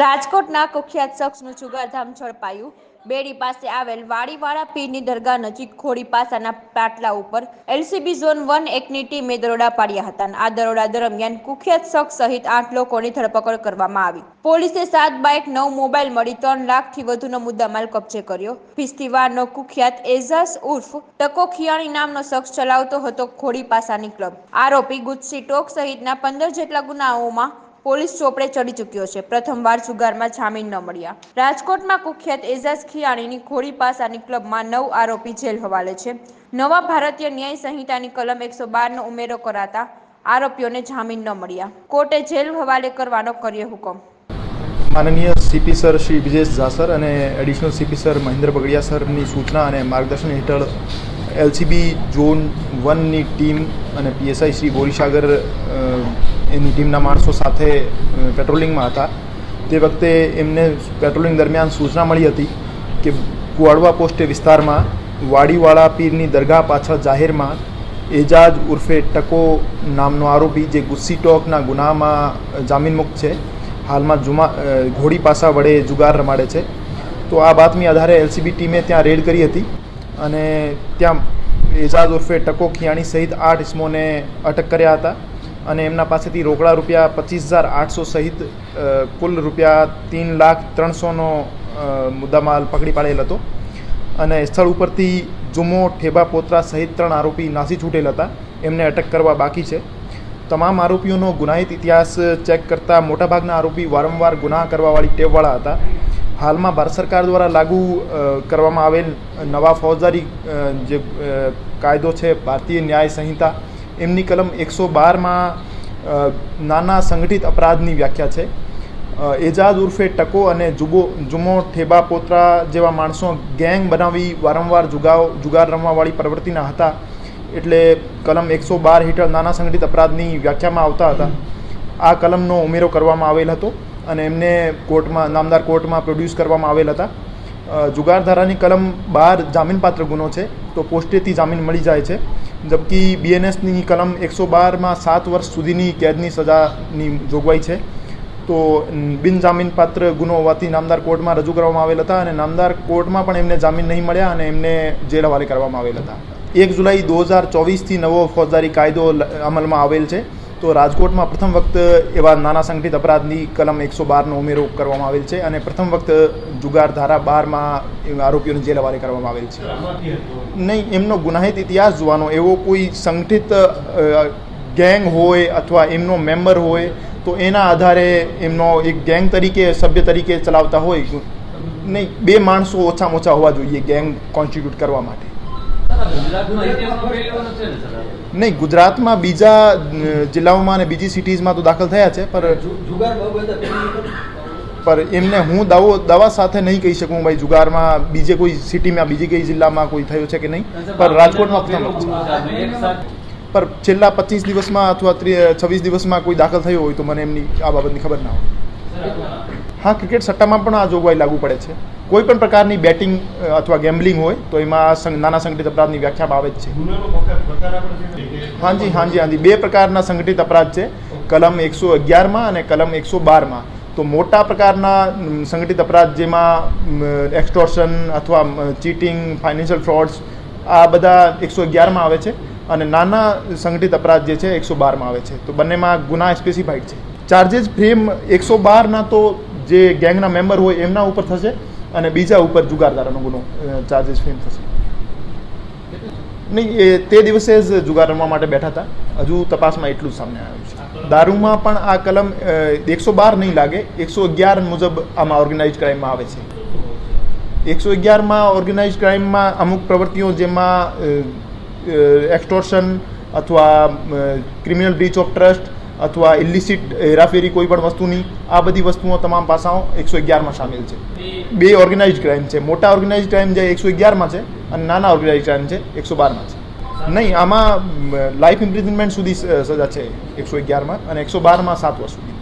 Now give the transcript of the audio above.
રાજકોટના કુખ્યાત શખ્સનું જુગારધામ ઝડપાયું. બેડી પાસે આવેલ વાડીવાળા પીરની દરગાહ નજીક ખોડી પાસાના પાટલા ઉપર એલસીબી ઝોન વન એકની ટીમે દરોડા પાડ્યા હતા આ દરોડા દરમિયાન કુખ્યાત શખ્સ સહિત આઠ લોકોની ધરપકડ કરવામાં આવી. પોલીસે સાત બાઇક, નવ મોબાઈલ મળી ત્રણ લાખથી વધુનો મુદ્દામાલ કબજે કર્યો. ફિસ્તીવારનો કુખ્યાત એઝાઝ ઉર્ફ ટકો ખિયાણી નામનો શખ્સ ચલાવતો હતો ખોડી પાસાની ક્લબ. આરોપી ગુજસી ટોક સહિતના પંદર જેટલા ગુનાઓમાં પોલીસ ચોપડે ચડી ચૂક્યો છે. પ્રથમવાર જુગારમાં જામીન ન મળ્યા. રાજકોટમાં કુખ્યાત એઝાઝ ખિયાણીની ખોડી પાસાની ક્લબમાં નવ આરોપી જેલ હવાલે છે. નવા ભારતીય ન્યાય સંહિતાની કલમ એકસો બારનો ઉમેરો કરાતા આરોપીઓને જામીન ન મળ્યા. કોર્ટે જેલ હવાલે કરવાનો કર્યો હુકમ. માનનીય સીપી સર શ્રી વિજેશ જાસર અને additional CP sir Mahendra Bagadiya સરની સૂચના અને માર્ગદર્શન હેઠળ એલસીબી ઝોન વનની ટીમ અને પીએસઆઈ શ્રી બોરીસાગર એની ટીમના માણસો સાથે પેટ્રોલિંગમાં હતા. તે વખતે એમને પેટ્રોલિંગ દરમિયાન સૂચના મળી હતી કે કુવાડવા પોસ્ટે વિસ્તારમાં વાડીવાળા પીરની દરગાહ પાછળ જાહેરમાં એજાજ ઉર્ફે ટકો નામનો આરોપી જે ગુસ્સી ટોકના ગુનામાં જામીનમુક્ત છે, હાલમાં જુમા ઘોડી પાસા વડે જુગાર રમાડે છે. તો આ બાતમી આધારે એલસીબી ટીમે ત્યાં રેડ કરી હતી અને ત્યાં એજાજ ઉર્ફે ટકો ખિયાણી સહિત આઠ ઇસમોને અટક કર્યા હતા. અને એમના પાસેથી રોકડા રૂપિયા પચીસ હજાર આઠસો સહિત કુલ રૂપિયા ત્રણ લાખ ત્રણસોનો મુદ્દામાલ પકડી પાડેલ હતો. અને સ્થળ ઉપરથી જુમો ઠેબા પોતરા સહિત ત્રણ આરોપી નાસી છૂટેલ હતા. એમને અટક કરવા બાકી છે. તમામ આરોપીઓનો ગુનાહિત ઇતિહાસ ચેક કરતા મોટાભાગના આરોપી વારંવાર ગુનાહ કરવાવાળી ટેવવાળા હતા. હાલમાં ભારત સરકાર દ્વારા લાગુ કરવામાં આવેલ નવા ફોજદારી જે કાયદો છે, ભારતીય ન્યાય સંહિતા એમની કલમ એકસો બારમાં નાના સંગઠિત અપરાધની વ્યાખ્યા છે. એજાજ ઉર્ફે ટકો અને જુબો, જુમો ઠેબા પોતરા જેવા માણસો ગેંગ બનાવી વારંવાર જુગાવ, જુગાર રમવાવાળી પ્રવૃત્તિના હતા. એટલે કલમ એકસો બાર હેઠળ નાના સંગઠિત અપરાધની વ્યાખ્યામાં આવતા હતા. આ કલમનો ઉમેરો કરવામાં આવેલ હતો અને એમને કોર્ટમાં, નામદાર કોર્ટમાં પ્રોડ્યુસ કરવામાં આવેલ હતા. જુગાર ધારાની કલમ બાર જામીનપાત્ર ગુનો છે, તો પોસ્ટેથી જામીન મળી જાય છે. જબકી બીએનએસની કલમ એકસો બારમાં સાત વર્ષ સુધીની કેદની સજાની જોગવાઈ છે. તો બિનજામીનપાત્ર ગુનો હોવાથી નામદાર કોર્ટમાં રજૂ કરવામાં આવેલ હતા અને નામદાર કોર્ટમાં પણ એમને જામીન નહીં મળ્યા અને એમને જેલ હવાલે કરવામાં આવેલ હતા. એક જુલાઈ દો હજાર ચોવીસથી નવો ફોજદારી કાયદો અમલમાં આવેલ છે. તો રાજકોટમાં પ્રથમ વખત એવા નાના સંગઠિત અપરાધની કલમ એકસો બારનો ઉમેરો કરવામાં આવેલ છે અને પ્રથમ વખત જુગાર ધારા બારમાં આરોપીઓને જેલ હવાલે કરવામાં આવેલ છે. નહીં, એમનો ગુનાહિત ઇતિહાસ જોવાનો, એવો કોઈ સંગઠિત ગેંગ હોય અથવા એમનો મેમ્બર હોય, તો એના આધારે એમનો એક ગેંગ તરીકે, સભ્ય તરીકે ચલાવતા હોય. નહીં, બે માણસો ઓછામાં ઓછા હોવા જોઈએ ગેંગ કોન્સ્ટિટ્યુટ કરવા માટે. નહીં ગુજરાતમાં બીજા જિલ્લાઓમાં અને બીજી સિટીઝમાં તો દાખલ થયા છે પર પર એમને હું દાવો દવા સાથે નહીં કહી શકું ભાઈ જુગારમાં બીજે કોઈ સિટીમાં બીજી કઈ જિલ્લામાં કોઈ થયું છે કે નહીં? પર રાજકોટમાં પ્રથમ પર છેલ્લા પચીસ દિવસમાં અથવા છવ્વીસ દિવસમાં કોઈ દાખલ થયો હોય તો મને એમની આ બાબતની ખબર ના હોય. હા ક્રિકેટ સટ્ટામાં પણ આ જોગવાઈ લાગુ પડે છે. કોઈ પણ પ્રકારની બેટિંગ અથવા ગેમ્બલિંગ હોય તો એમાં નાના સંગઠિત અપરાધની વ્યાખ્યામાં આવે જ છે. હાજી હાજી હાજી. બે પ્રકારના સંગઠિત અપરાધ છે. કલમ એકસો અગિયારમાં અને કલમ એકસો બારમાં. તો મોટા પ્રકારના સંગઠિત અપરાધ જેમાં એક્સટોર્શન અથવા ચીટિંગ ફાઇનાન્શિયલ ફ્રોડ્સ આ બધા એકસો અગિયારમાં આવે છે અને નાના સંગઠિત અપરાધ જે છે એકસો બારમાં આવે છે. તો બંનેમાં ગુના સ્પેસિફાઈડ છે. ચાર્જેસ ફ્રેમ એકસો બારના તો જે ગેંગના મેમ્બર હોય એમના ઉપર થશે. અને બીજા ઉપર જુગારદારાનો ગુનો ચાર્જિસ ફેમ થશે. નહીં, એ તે દિવસે જ જુગાર રમવા માટે બેઠા હતા. હજુ તપાસમાં એટલું જ સામે આવ્યું છે. દારૂમાં પણ આ કલમ એકસો બાર નહીં લાગે, એકસો અગિયાર મુજબ આમાં ઓર્ગેનાઇઝ ક્રાઇમમાં આવે છે. એકસો અગિયારમાં ઓર્ગેનાઇઝ ક્રાઇમમાં અમુક પ્રવૃત્તિઓ જેમાં એક્સટોર્શન અથવા ક્રિમિનલ બ્રીચ ઓફ ટ્રસ્ટ અથવા ઇલિસિટ હેરાફેરી કોઈ પણ વસ્તુની આ બધી વસ્તુઓ તમામ પાસાઓ એકસો અગિયારમાં સામેલ છે. બે ઓર્ગેનાઇઝ ક્રાઇમ છે. મોટા ઓર્ગેનાઇઝ ક્રાઇમ જે એકસો અગિયારમાં છે અને નાના ઓર્ગેનાઇઝ ક્રાઇમ છે એકસો બારમાં છે. નહીં, આમાં લાઈફ ઇમ્પ્રિઝનમેન્ટ સુધી સજા છે એકસો અગિયારમાં અને એકસો બારમાં સાત વર્ષ સુધી.